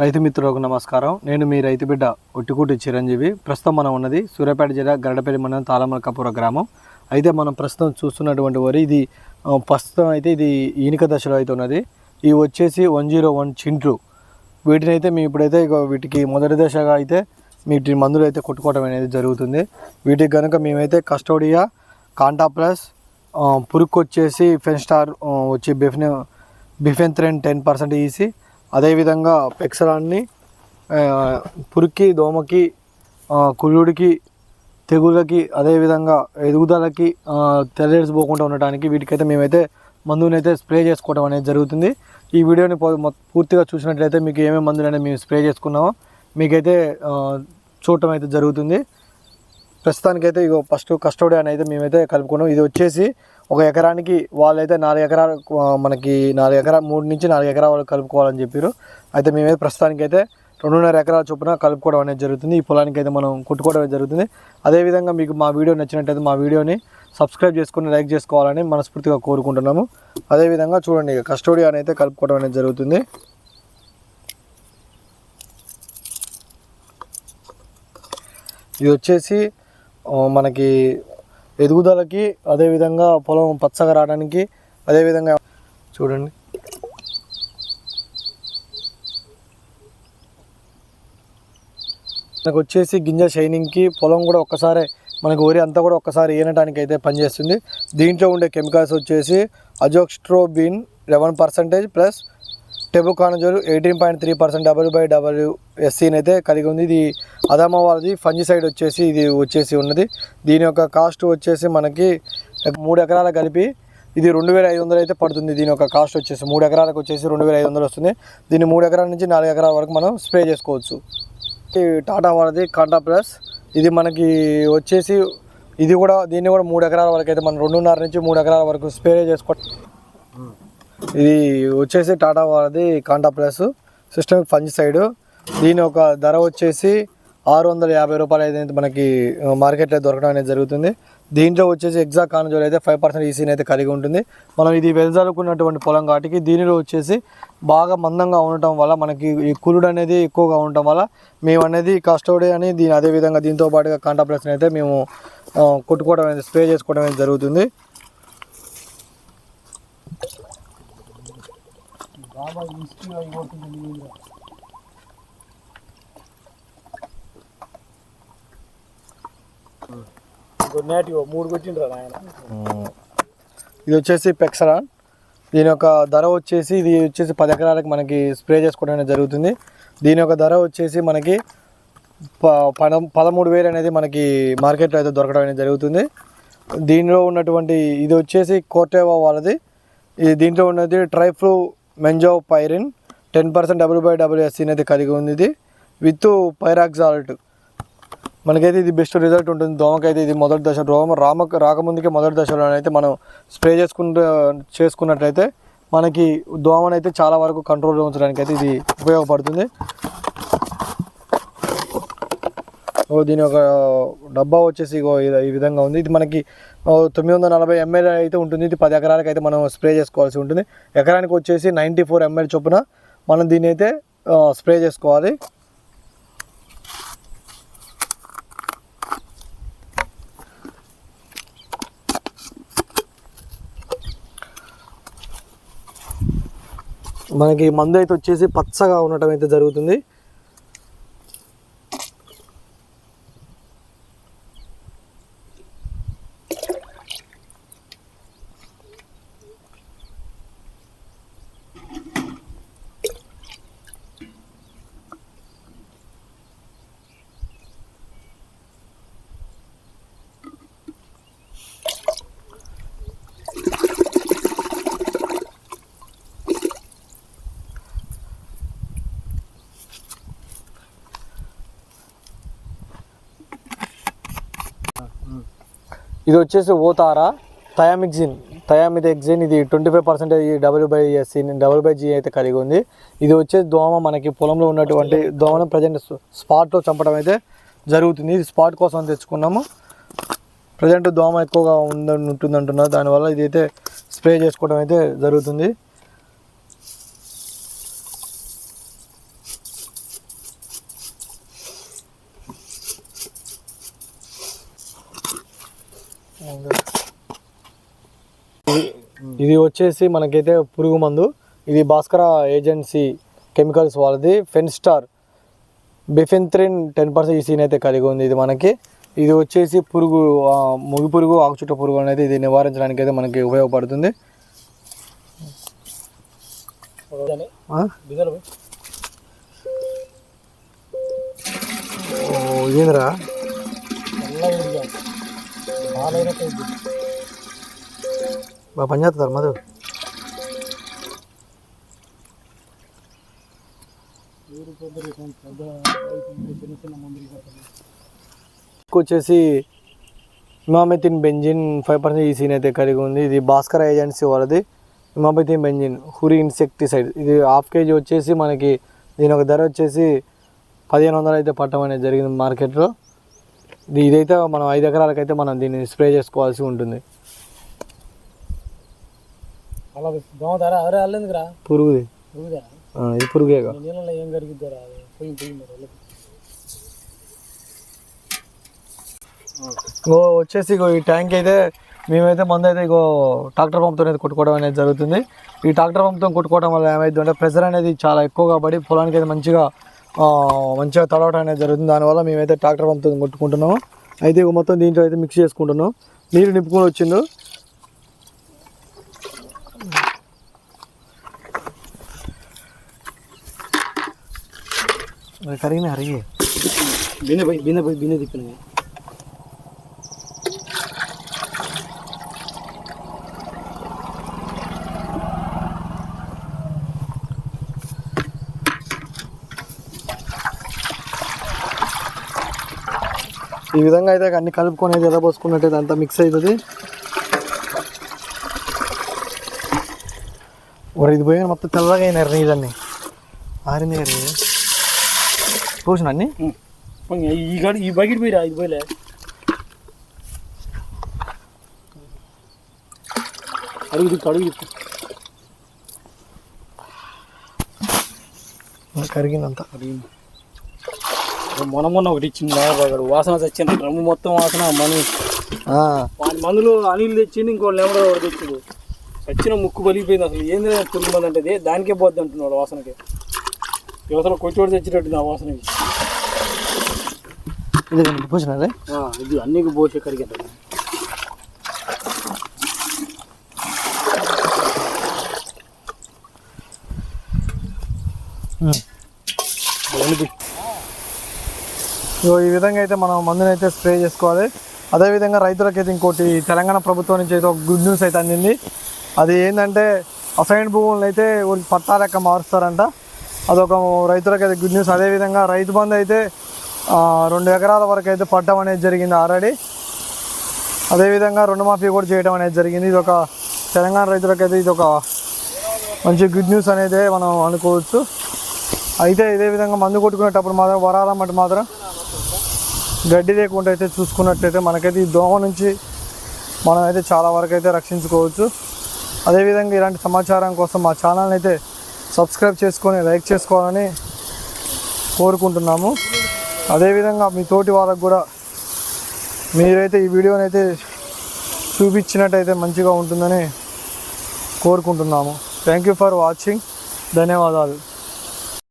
రైతు మిత్రులకు నమస్కారం. నేను మీ రైతు బిడ్డ ఒట్టికూటి చిరంజీవి. ప్రస్తుతం మనం ఉన్నది సూర్యాపేట జిల్లా గరడపల్లి మండలం తాళమలకాపుర గ్రామం. అయితే మనం ప్రస్తుతం చూస్తున్నటువంటి వరి ఇది ప్రస్తుతం అయితే ఇది ఈనిక దశలో అయితే ఉన్నది. ఇవి వచ్చేసి వన్ జీరో వన్ చింట్లు వీటిని అయితే మేము ఇప్పుడైతే ఇగో వీటికి మొదటి దశగా అయితే వీటి మందులు అయితే కొట్టుకోవడం అనేది జరుగుతుంది. వీటికి కనుక మేమైతే కస్టోడియా కాంటా ప్లస్ పురుక్కు వచ్చేసి ఫెన్ స్టార్ వచ్చి బిఫెన్ బిఫెన్త్రెన్ టెన్ పర్సెంట్ ఈసి అదేవిధంగా పెక్సరాన్ని పురికి పురుక్కి దోమకి కుళ్ళుడికి తెగుళ్ళకి అదేవిధంగా ఎదుగుదలకి తెల్లెడిసి పోకుండా ఉండటానికి వీటికైతే మేమైతే మందునైతే స్ప్రే చేసుకోవడం అనేది జరుగుతుంది. ఈ వీడియోని పూర్తిగా చూసినట్లయితే మీకు ఏమేమి మందులైనా మేము స్ప్రే చేసుకున్నామో మీకైతే చూడటం అయితే జరుగుతుంది. ప్రస్తుతానికైతే ఇగో ఫస్ట్ కస్టోడి అని అయితే మేమైతే కలుపుకున్నాం. ఇది వచ్చేసి ఒక ఎకరానికి వాళ్ళైతే నాలుగు ఎకరాలు మనకి నాలుగు ఎకరా మూడు నుంచి నాలుగు ఎకరాల వరకు కలుపుకోవాలని చెప్పారు అయితే మేమైతే ప్రస్తుతానికైతే రెండున్నర ఎకరాల చొప్పున కలుపుకోవడం అనేది జరుగుతుంది. ఈ పొలానికి అయితే మనం కొట్టుకోవడం జరుగుతుంది. అదేవిధంగా మీకు మా వీడియో నచ్చినట్టయితే మా వీడియోని సబ్స్క్రైబ్ చేసుకుని లైక్ చేసుకోవాలని మనస్ఫూర్తిగా కోరుకుంటున్నాము. అదేవిధంగా చూడండి ఇక కస్టోడి అని అయితే కలుపుకోవడం అనేది జరుగుతుంది. ఇది వచ్చేసి మనకి ఎదుగుదలకి అదేవిధంగా పొలం పచ్చగా రావడానికి అదేవిధంగా చూడండి. మనకు వచ్చేసి గింజ షైనింగ్కి పొలం కూడా ఒక్కసారే మనకు వరి అంతా కూడా ఒక్కసారి ఈనటానికి అయితే పనిచేస్తుంది దీంట్లో ఉండే కెమికల్స్ వచ్చేసి azoxystrobin eleven percentage plus tebuconazole eighteen point three percent W by W ఎస్సీని అయితే కలిగి ఉంది. ఇది అదామా వాళ్ళది. ఫంజిసైడ్ వచ్చేసి ఇది వచ్చేసి ఉన్నది. దీని యొక్క కాస్ట్ వచ్చేసి మనకి మూడు ఎకరాల కలిపి ఇది రెండు వేల ఐదు వందలు అయితే పడుతుంది. దీని యొక్క కాస్ట్ వచ్చేసి మూడు ఎకరాలకు వచ్చేసి రెండు వేల ఐదు వందలు వస్తుంది. దీన్ని మూడు ఎకరాల నుంచి నాలుగు ఎకరాల వరకు మనం స్ప్రే చేసుకోవచ్చు. టాటా వాళ్ళది కాంటా ప్లస్. ఇది మనకి వచ్చేసి ఇది కూడా దీన్ని కూడా మూడు ఎకరాల వరకు అయితే మనం రెండున్నర నుంచి మూడు ఎకరాల వరకు స్ప్రే చేసుకో ఇది వచ్చేసి టాటా వారిది కాంటా ప్లస్ ఫంచ్ సైడ్. దీని ఒక ధర వచ్చేసి ఆరు వందల యాభై రూపాయలు అయితే మనకి మార్కెట్లో దొరకడం అనేది జరుగుతుంది. దీంట్లో వచ్చేసి ఎగ్జాక్ట్ కానుజోలు అయితే ఫైవ్ పర్సెంట్ ఈసీని అయితే కలిగి ఉంటుంది. మనం ఇది వెదజల్లుకున్నటువంటి పొలం కాబట్టి దీనిలో వచ్చేసి బాగా మందంగా ఉండటం వల్ల మనకి ఈ కులుడు అనేది ఎక్కువగా ఉండటం వల్ల మేము అనేది కస్టోడీ అని దీని అదేవిధంగా దీంతో పాటుగా కాంటాప్లస్ని అయితే మేము కొట్టుకోవడం అనేది స్ప్రే చేసుకోవడం అనేది జరుగుతుంది. మూడు కొట్టిండ్రా ఇది వచ్చేసి పెక్సరాన్ దీని యొక్క ధర వచ్చేసి ఇది వచ్చేసి పది ఎకరాలకు మనకి స్ప్రే చేసుకోవడం అనేది జరుగుతుంది. దీని యొక్క ధర వచ్చేసి మనకి ప పద పదమూడు వేలు అనేది మనకి మార్కెట్లో అయితే దొరకడం అనేది జరుగుతుంది. దీనిలో ఉన్నటువంటి ఇది వచ్చేసి కోటేవా వాళ్ళది. ఇది దీంట్లో ఉన్నది triflumezopyrim ten percent W by double అనేది కలిగి ఉంది ఇది. విత్ పైరాక్సాల్ట్ మనకైతే ఇది బెస్ట్ రిజల్ట్ ఉంటుంది. దోమకైతే ఇది మొదటి దశ. దోమ రామ రాకముందుకే మొదటి దశలో అయితే మనం స్ప్రే చేసుకుంటూ చేసుకున్నట్లయితే మనకి దోమనైతే చాలా వరకు కంట్రోల్లో ఉంచడానికి అయితే ఇది ఉపయోగపడుతుంది. దీని ఒక డబ్బా వచ్చేసి ఈ విధంగా ఉంది. ఇది మనకి తొమ్మిది వందల నలభై ఎంఎల్ అయితే ఉంటుంది. ఇది పది ఎకరాలకు అయితే మనం స్ప్రే చేసుకోవాల్సి ఉంటుంది. ఎకరానికి వచ్చేసి నైంటీ ఫోర్ ఎంఎల్ చొప్పున మనం దీన్ని అయితే స్ప్రే చేసుకోవాలి. మనకి మందు అయితే వచ్చేసి పచ్చగా ఉండటం అయితే జరుగుతుంది. ఇది వచ్చేసి ఓతారా థయామిక్జిన్. థయామిథెక్జిన్ ఇది twenty five percentage W by SC W by G అయితే కలిగి ఉంది. ఇది వచ్చేసి దోమ మనకి పొలంలో ఉన్నటువంటి దోమను ప్రజెంట్ స్పాట్లో చంపడం అయితే జరుగుతుంది. ఇది స్పాట్ కోసం తెచ్చుకున్నాము. ప్రజెంట్ దోమ ఎక్కువగా ఉందని ఉంటుంది అంటున్నారు దానివల్ల ఇది అయితే స్ప్రే చేసుకోవడం అయితే జరుగుతుంది. ఇది- ఇది వచ్చేసి మనకైతే పురుగు మందు. ఇది భాస్కర ఏజెన్సీ కెమికల్స్ వాళ్ళది. Fenstar bifenthrin ten percent E C అయితే కలిగి ఉంది ఇది మనకి. ఇది వచ్చేసి పురుగు ముగి పురుగు ఆకుచుట్ట పురుగు అనేది ఇది నివారించడానికి అయితే మనకి ఉపయోగపడుతుంది. ఇదేంద్రా? బాగా పనిచేస్తారు మధు? వచ్చేసి emamectin benzoate five percent E C అయితే కలిగి ఉంది. ఇది భాస్కర్ ఏజెన్సీ వాళ్ళది. ఇమామెతిన్ బెంజిన్ హురి ఇన్సెక్టిసైడ్ ఇది హాఫ్ కేజీ వచ్చేసి మనకి దీని ఒక ధర వచ్చేసి పదిహేను వందలు అయితే పట్టడం అనేది జరిగింది మార్కెట్లో ఇదైతే మనం ఐదు ఎకరాలకైతే మనం దీన్ని స్ప్రే చేసుకోవాల్సి ఉంటుంది. అలా అల్లేందుకురా? పురుగుది. ఇది పురుగేగా నీళ్ళలో ఏం కరిగిద్దారా ఇగో వచ్చేసి ఇగో ఈ ట్యాంక్ అయితే మేమైతే మందు అయితే ఇగో ట్రాక్టర్ పంప్తో అయితే కొట్టుకోవడం అనేది జరుగుతుంది. ఈ ట్రాక్టర్ పంప్తో కొట్టుకోవడం వల్ల ఏమైంది అంటే ప్రెషర్ అనేది చాలా ఎక్కువగా పడి పొలానికి అయితే మంచిగా మంచిగా తడవడం అనేది జరుగుతుంది. దానివల్ల మేమైతే ట్రాక్టర్ పంప్తో కొట్టుకుంటున్నాము. అయితే మొత్తం దీంట్లో అయితే మిక్స్ చేసుకుంటున్నాం నీరు నింపుకొని వచ్చిండు. కరిగిన కరిగి బిన్నె పోయి బిన్నె పోయి బిన్నె తిప్పినాయి. ఈ విధంగా అయితే అన్ని కలుపుకొని అయితే ఎర్రబోసుకున్నట్టయితే అంతా మిక్స్ అవుతుంది ఒరే ఇది పోయిన మొత్తం తెల్లగా అయినారు నీళ్ళన్నీ. ఆరింది గారు పోసిన అన్ని? ఈ గడి ఈ బకెట్ పోయిరా? ఇది పోయిలే. అడుగు అడుగు తిప్పు కరిగినంత మొన్న మొన్న ఒకటి ఇచ్చింది నాగబాగాడు వాసన చచ్చింది. డ్రమ్ము మొత్తం వాసన మను. వాడి మందులు అనిల్ తెచ్చింది ఇంకోళ్ళు ఎవడో ఒకటి తెచ్చిండు చచ్చిన ముక్కు పలిగిపోయింది అసలు. ఏంది పురుగు మంది అంటే? దానికే పోద్ది అంటున్నాడు వాసనకి. యువతలో కొట్టోడు తెచ్చినట్టు ఆ వాసనకి. ఇది పోసినారే ఇది అన్ని పోసే కరిగేట సో ఈ విధంగా అయితే మనం మందుని అయితే స్ప్రే చేసుకోవాలి. అదేవిధంగా రైతులకైతే ఇంకోటి తెలంగాణ ప్రభుత్వం నుంచి అయితే ఒక గుడ్ న్యూస్ అయితే అందింది. అది ఏంటంటే అసైన్ భూములను అయితే పట్టా లెక్క మారుస్తారంట. అదొక రైతులకైతే గుడ్ న్యూస్. అదేవిధంగా రైతు బంధు అయితే రెండు ఎకరాల వరకు అయితే పట్టడం అనేది జరిగింది ఆల్రెడీ. అదేవిధంగా రుణమాఫీ కూడా చేయడం అనేది జరిగింది. ఇది ఒక తెలంగాణ రైతులకైతే ఇది ఒక మంచి గుడ్ న్యూస్ అనేది మనం అనుకోవచ్చు. అయితే ఇదే విధంగా మందు కొట్టుకునేటప్పుడు మాత్రం వరాల మట్టి మాత్రం గడ్డి లేకుండా అయితే చూసుకున్నట్లయితే మనకైతే ఈ దోమ నుంచి మనం అయితే చాలా వరకు అయితే రక్షించుకోవచ్చు. అదేవిధంగా ఇలాంటి సమాచారం కోసం మా ఛానల్ని అయితే సబ్స్క్రైబ్ చేసుకొని లైక్ చేసుకోవాలని కోరుకుంటున్నాము. అదేవిధంగా మీ తోటి వాళ్ళకు కూడా మీరైతే ఈ వీడియోని అయితే చూపించినట్టయితే మంచిగా ఉంటుందని కోరుకుంటున్నాము. థ్యాంక్ యూ ఫర్ వాచింగ్ ధన్యవాదాలు.